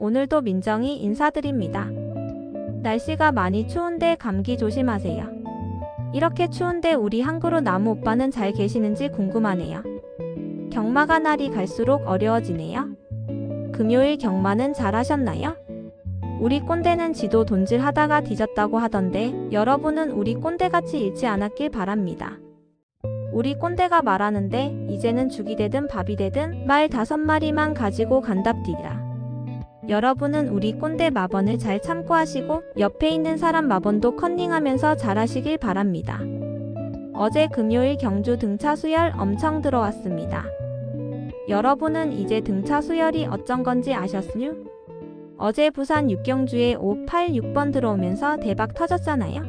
오늘도 민정이 인사드립니다. 날씨가 많이 추운데 감기 조심하세요. 이렇게 추운데 우리 한그루 나무 오빠는 잘 계시는지 궁금하네요. 경마가 날이 갈수록 어려워지네요. 금요일 경마는 잘 하셨나요? 우리 꼰대는 지도 돈질 하다가 뒤졌다고 하던데 여러분은 우리 꼰대같이 잃지 않았길 바랍니다. 우리 꼰대가 말하는데 이제는 죽이 되든 밥이 되든 말 다섯 마리만 가지고 간답디라. 여러분은 우리 꼰대 마번을 잘 참고하시고 옆에 있는 사람 마번도 컨닝하면서 잘하시길 바랍니다. 어제 금요일 경주 등차 수열 엄청 들어왔습니다. 여러분은 이제 등차 수열이 어쩐 건지 아셨으뇨? 어제 부산 육경주에 586번 들어오면서 대박 터졌잖아요.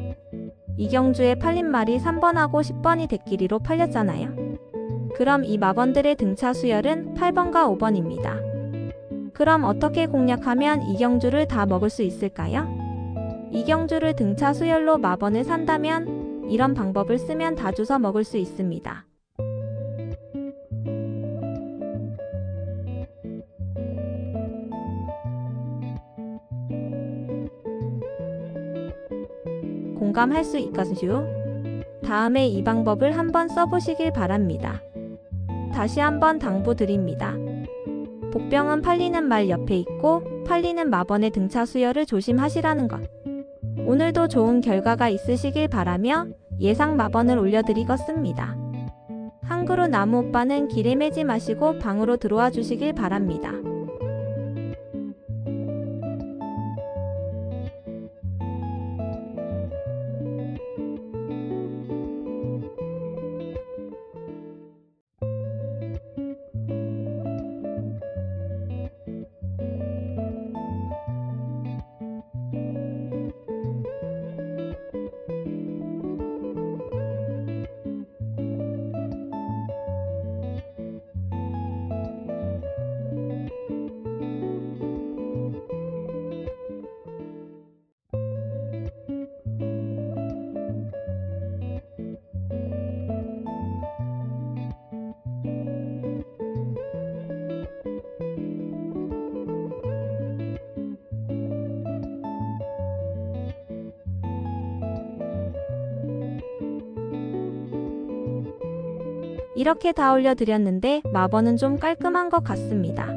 이경주에 팔린 말이 3번하고 10번이 대끼리로 팔렸잖아요. 그럼 이 마번들의 등차 수열은 8번과 5번입니다. 그럼 어떻게 공략하면 이경주를 다 먹을 수 있을까요? 이경주를 등차 수열로 마번을 산다면 이런 방법을 쓰면 다 주워 먹을 수 있습니다. 공감할 수 있겠슈? 다음에 이 방법을 한번 써보시길 바랍니다. 다시 한번 당부드립니다. 복병은 팔리는 말 옆에 있고 팔리는 마번의 등차 수열을 조심하시라는 것. 오늘도 좋은 결과가 있으시길 바라며 예상 마번을 올려드리겠습니다. 한 그루 나무 오빠는 길에 매지 마시고 방으로 들어와 주시길 바랍니다. 이렇게 다 올려드렸는데 마번은 좀 깔끔한 것 같습니다.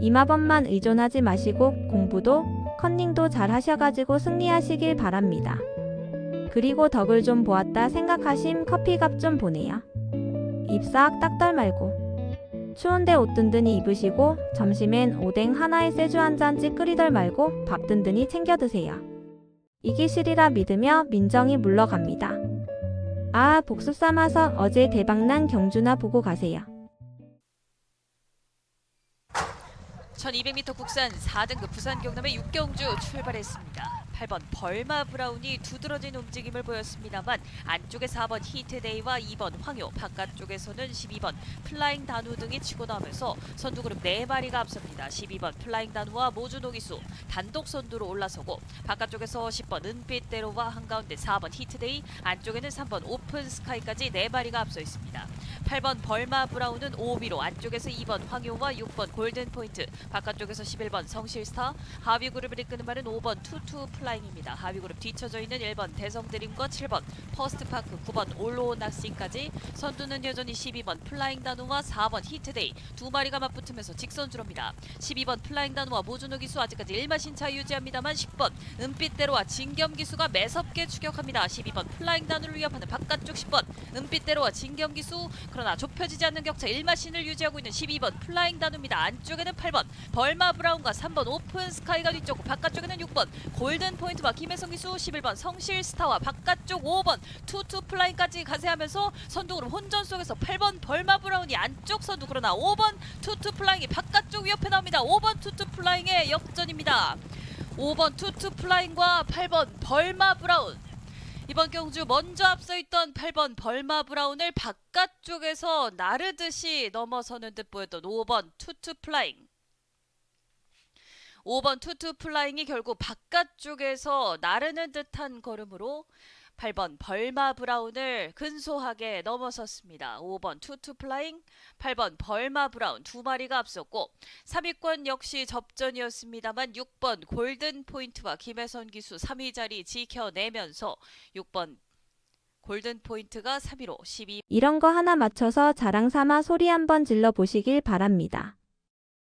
이 마번만 의존하지 마시고 공부도 컨닝도 잘 하셔가지고 승리하시길 바랍니다. 그리고 덕을 좀 보았다 생각하심 커피값 좀 보내요. 입싹 딱떨 말고. 추운데 옷 든든히 입으시고 점심엔 오뎅 하나에 쇠주 한 잔 찌끄리덜 말고 밥 든든히 챙겨 드세요. 이기시리라 믿으며 민정이 물러갑니다. 아, 복수 삼아서 어제 대박난 경주나 보고 가세요. 1200m 국산 4등급 부산 경남의 육경주 출발했습니다. 8번 벌마 브라운이 두드러진 움직임을 보였습니다만 안쪽에 4번 히트데이와 2번 황효, 바깥쪽에서는 12번 플라잉 단우 등이 치고 나오면서 선두 그룹 4마리가 앞섭니다. 12번 플라잉 단우와 모주노 기수 단독 선두로 올라서고 바깥쪽에서 10번 은빛대로와 한가운데 4번 히트데이 안쪽에는 3번 오픈 스카이까지 4마리가 앞서 있습니다. 8번 벌마 브라운은 5위로 안쪽에서 2번 황효와 6번 골든 포인트 바깥쪽에서 11번 성실스타 하위 그룹을 이끄는 말은 5번 투투 플라잉 입니다. 하위 그룹 뒤쳐져 있는 1번 대성드림과 7번 퍼스트파크 9번 올로우 낚시까지 선두는 여전히 12번 플라잉 다누와 4번 히트데이 두 마리가 맞붙으면서 직선주로입니다. 12번 플라잉 다누와 모준호 기수 아직까지 1마신 차 유지합니다만 10번 은빛대로와 진겸 기수가 매섭게 추격합니다. 12번 플라잉 다누를 위협하는 바깥쪽 10번 은빛대로와 진겸 기수 그러나 좁혀지지 않는 격차 1마신을 유지하고 있는 12번 플라잉 다누입니다. 안쪽에는 8번 벌마 브라운과 3번 오픈 스카이가 뒤쪽 바깥쪽에는 6번 골든 포인트와 김혜성 기수 11번 성실 스타와 바깥쪽 5번 투투 플라잉까지 가세하면서 선두그룹 혼전 속에서 8번 벌마 브라운이 안쪽 선두 그러나 5번 투투 플라잉이 바깥쪽 위협해 나옵니다. 5번 투투 플라잉의 역전입니다. 5번 투투 플라잉과 8번 벌마 브라운 이번 경주 먼저 앞서 있던 8번 벌마 브라운을 바깥쪽에서 나르듯이 넘어서는 듯 보였던 5번 투투 플라잉 5번 투투 플라잉이 결국 바깥쪽에서 나르는 듯한 걸음으로 8번 벌마 브라운을 근소하게 넘어섰습니다. 5번 투투 플라잉, 8번 벌마 브라운 두 마리가 앞섰고 3위권 역시 접전이었습니다만 6번 골든 포인트와 김혜선 기수 3위 자리 지켜내면서 6번 골든 포인트가 3위로 12 이런 거 하나 맞춰서 자랑 삼아 소리 한번 질러 보시길 바랍니다.